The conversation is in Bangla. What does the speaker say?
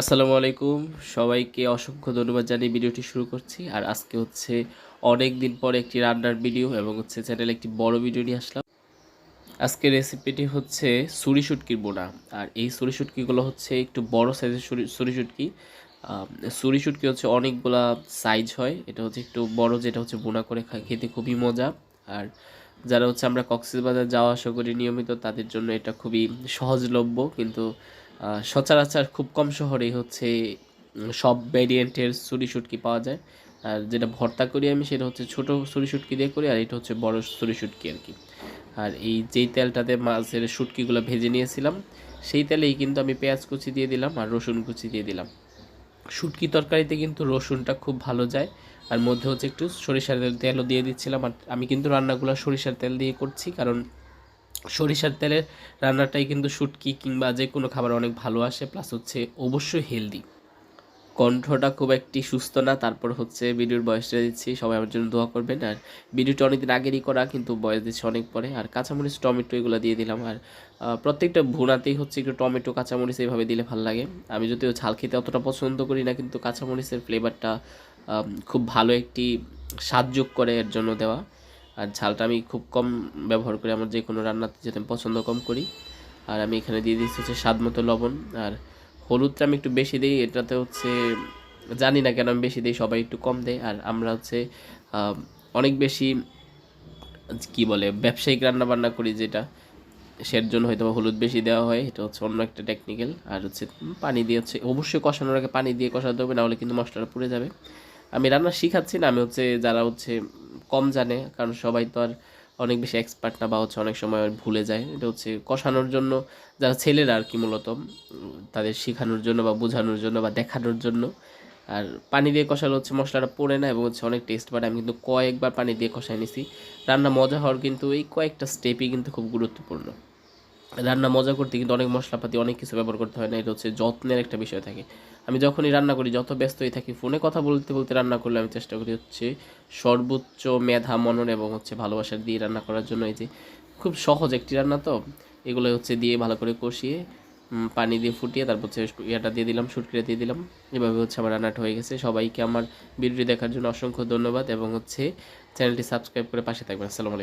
আসসালামু আলাইকুম। সবাইকে অসংখ্য ধন্যবাদ জানিয়ে ভিডিওটি শুরু করছি। আর আজকে হচ্ছে অনেক দিন পরে একটি রান্নার ভিডিও এবং হচ্ছে চ্যানেলে একটি বড় ভিডিও নিয়ে আসলাম। আজকের রেসিপিটি হচ্ছে সুরি শুটকির বোনা। আর এই সুরি শুটকিগুলো হচ্ছে একটু বড় সাইজের সুরি শুটকি। সুরি শুটকি হচ্ছে অনেকগুলা সাইজ হয়। এটা হচ্ছে একটু বড়, যেটা হচ্ছে বোনা করে খেতে খুবই মজা। আর যারা হচ্ছে আমরা কক্সবাজার যাওয়া আসা করি নিয়মিত, তাদের জন্য এটা খুবই সহজলভ্য। কিন্তু সচরাচর খুব কম শহরেই হচ্ছে সব ভ্যারিয়েন্টের ছুরি শুটকি পাওয়া যায়। আর যেটা ভর্তা করি আমি সেটা হচ্ছে ছোট ছুরি শুটকি দিয়ে করি, আর এটা হচ্ছে বড় ছুরি শুটকি আর কি। আর এই যেই তেলটাতে মাছের শুটকিগুলো ভেজে নিয়েছিলাম, সেই তেলেই কিন্তু আমি পেঁয়াজ কুচি দিয়ে দিলাম আর রসুন কুচি দিয়ে দিলাম। শুটকি তরকারিতে কিন্তু রসুনটা খুব ভালো যায়, আর মধ্যে হচ্ছে একটু সরিষার তেলও দিয়ে দিচ্ছিলাম। আর আমি কিন্তু রান্নাগুলো সরিষার তেল দিয়ে করছি, কারণ সরিষার তেলের রান্নাটাই কিন্তু শুটকি কিংবা যে কোনো খাবার অনেক ভালো আসে প্লাস হচ্ছে অবশ্যই হেলদি কণ্ঠটা খুব একটি সুস্থ না, তারপর হচ্ছে ভিডিওর বয়সটা দিচ্ছি, সবাই আমার জন্য দোয়া করবেন। আর ভিডিওটা অনেকদিন আগেরই করা, কিন্তু বয়স দিচ্ছে অনেক পরে। আর কাঁচামরিচ, টমেটো এগুলো দিয়ে দিলাম। আর প্রত্যেকটা ভুনাতেই হচ্ছে একটু টমেটো, কাঁচামরিচ এইভাবে দিলে ভালো লাগে। আমি যদিও ঝাল খেতে অতটা পছন্দ করি না, কিন্তু কাঁচামরিচের ফ্লেভারটা খুব ভালো একটি যোগ করে এর জন্য দেওয়া। আর ঝালটা আমি খুব কম ব্যবহার করি, আমার যে কোনো রান্নাতে যেতে পছন্দ কম করি। আর আমি এখানে দিয়ে দিচ্ছি হচ্ছে স্বাদ মতো লবণ, আর হলুদটা আমি একটু বেশি দিই, এটাতে হচ্ছে জানি না কেন আমি বেশি দিই, সবাই একটু কম দেয়। আর আমরা হচ্ছে অনেক বেশি, কি বলে, ব্যবসায়িক রান্না বান্না করি যেটা, সের জন্য হয়তো হলুদ বেশি দেওয়া হয়, এটা হচ্ছে অন্য একটা টেকনিক্যাল আর হচ্ছে পানি দিয়ে হচ্ছে, অবশ্যই কষানোর আগে পানি দিয়ে কষাতে হবে, নাহলে কিন্তু মশলাটা পুড়ে যাবে। আমি রান্না শিখাচ্ছি না, আমি হচ্ছে যারা হচ্ছে কম জানে, কারণ সবাই তো আর অনেক বেশি এক্সপার্ট না বা হচ্ছে অনেক সময় ভুলে যায়। এটা হচ্ছে কষানোর জন্য যারা ছেলেরা আর কি মূলত তাদের শেখানোর জন্য বা বোঝানোর জন্য বা দেখানোর জন্য। আর পানি দিয়ে কষালে হচ্ছে মশলাটা পড়ে না এবং হচ্ছে অনেক টেস্ট বাড়ে আমি কিন্তু কয়েকবার পানি দিয়ে কষাই নিছি। রান্না মজা হওয়ার কিন্তু এই কয়েকটা স্টেপই কিন্তু খুব গুরুত্বপূর্ণ। রান্না মজা করতে কিন্তু অনেক মশলাপাতি, অনেক কিছু ব্যবহার করতে হয় না, এটা হচ্ছে যত্নের একটা বিষয় থাকে। আমি যখনই রান্না করি, যত ব্যস্তই থাকি, ফোনে কথা বলতে বলতে রান্না করলে আমি চেষ্টা করি হচ্ছে সর্বোচ্চ মেধা, মনন এবং হচ্ছে ভালোবাসা দিয়ে রান্না করার জন্য। এই যে খুব সহজ একটি রান্না তো, এগুলো হচ্ছে দিয়ে ভালো করে কষিয়ে পানি দিয়ে ফুটিয়ে তারপর হচ্ছে ইয়েটা দিয়ে দিলাম, শুটকিটা দিয়ে দিলাম। এভাবে হচ্ছে আমার রান্নাটা হয়ে গেছে। সবাইকে আমার ভিডিওটি দেখার জন্য অসংখ্য ধন্যবাদ এবং হচ্ছে চ্যানেলটি সাবস্ক্রাইব করে পাশে থাকবেন। আসসালামু আলাইকুম।